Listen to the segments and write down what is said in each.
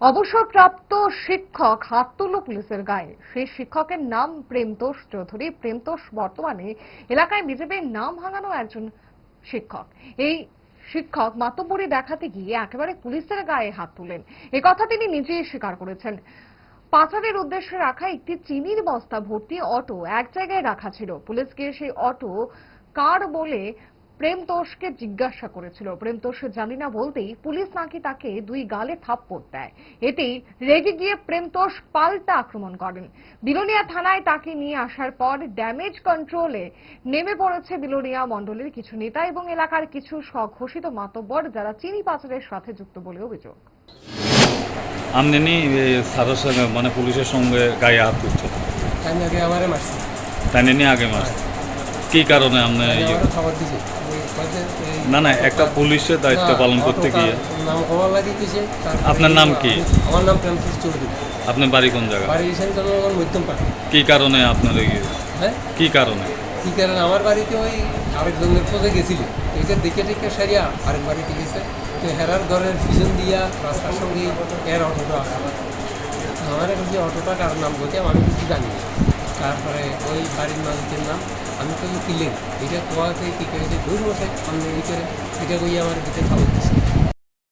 অবসরপ্রাপ্ত শিক্ষক হাত তুলল পুলিশের গায়ে। সেই শিক্ষকের নাম প্রেমতোষ চৌধুরী। প্রেমতোষ বর্তমানে এলাকায় বিজেপির নাম ভাঙানো একজন শিক্ষক। এই শিক্ষক মাতব্বরি দেখাতে গিয়ে একেবারে পুলিশের গায়ে হাত তুলেন। এ কথা তিনি নিজেই স্বীকার করেছেন। পাচারের উদ্দেশ্যে রাখা একটি চিনির বস্তা ভর্তি অটো এক জায়গায় রাখা ছিল। পুলিশ গিয়ে সেই অটো কার বলে প্রেমতোষকে জিজ্ঞাসা করেছিল। প্রেমতোষ জানি না বলতেই পুলিশ নাকি তাকে দুই গালে থাপ্পড় দেয়। এতেই রেগে গিয়ে প্রেমতোষ পাল্টা আক্রমণ করেন। বিলোনিয়া থানায় তাকে নিয়ে আসার পর ড্যামেজ কন্ট্রোলে নেমে পড়েছে বিলোনিয়া মণ্ডলের কিছু নেতা এবং এলাকার কিছু স্বঘোষিত মাতব্বর যারা চিনি পাচারের সাথে যুক্ত বলে অভিযোগ। আমনি সঙ্গে মানে পুলিশের সঙ্গে গায়ে হাত তুলছে। আগে আমারে মারছি? তাই আগে মাস কি কারণে আপনি না না একটা পুলিশের দায়িত্ব পালন করতে গিয়ে। আপনার নাম কি? আমার নাম প্রেমচিত চৌধুরী। আপনার বাড়ি কোন জায়গা? বাড়ি কি কারণে আপনার হ্যাঁ? কি কারণে? কি কারণে? আমার বাড়িতে ওই আরেকজনের খোঁজে গেছিল। এটা দেখে দেখে সারিয়া আরেক বাড়িতে গেছে। তো হেরার ঘরের পিছন দিয়া রাস্তার সঙ্গে এর অটোটা আসে আমার কাছে অটোটা কার নাম বলতে আমি কিছু জানি না। তারপরে ওই বাড়ির মালিকের নাম আমি তো কিলেন এটা কোয়াতে কী করেছে দূর আমি এই করে এটা কই আমার দিতে খাওয়া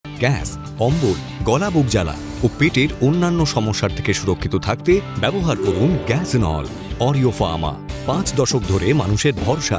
গ্যাস, অম্বল, গলা বুক জ্বালা ও পেটের অন্যান্য সমস্যার থেকে সুরক্ষিত থাকতে ব্যবহার করুন গ্যাস নল, অরিও ফার্মা। পাঁচ দশক ধরে মানুষের ভরসা।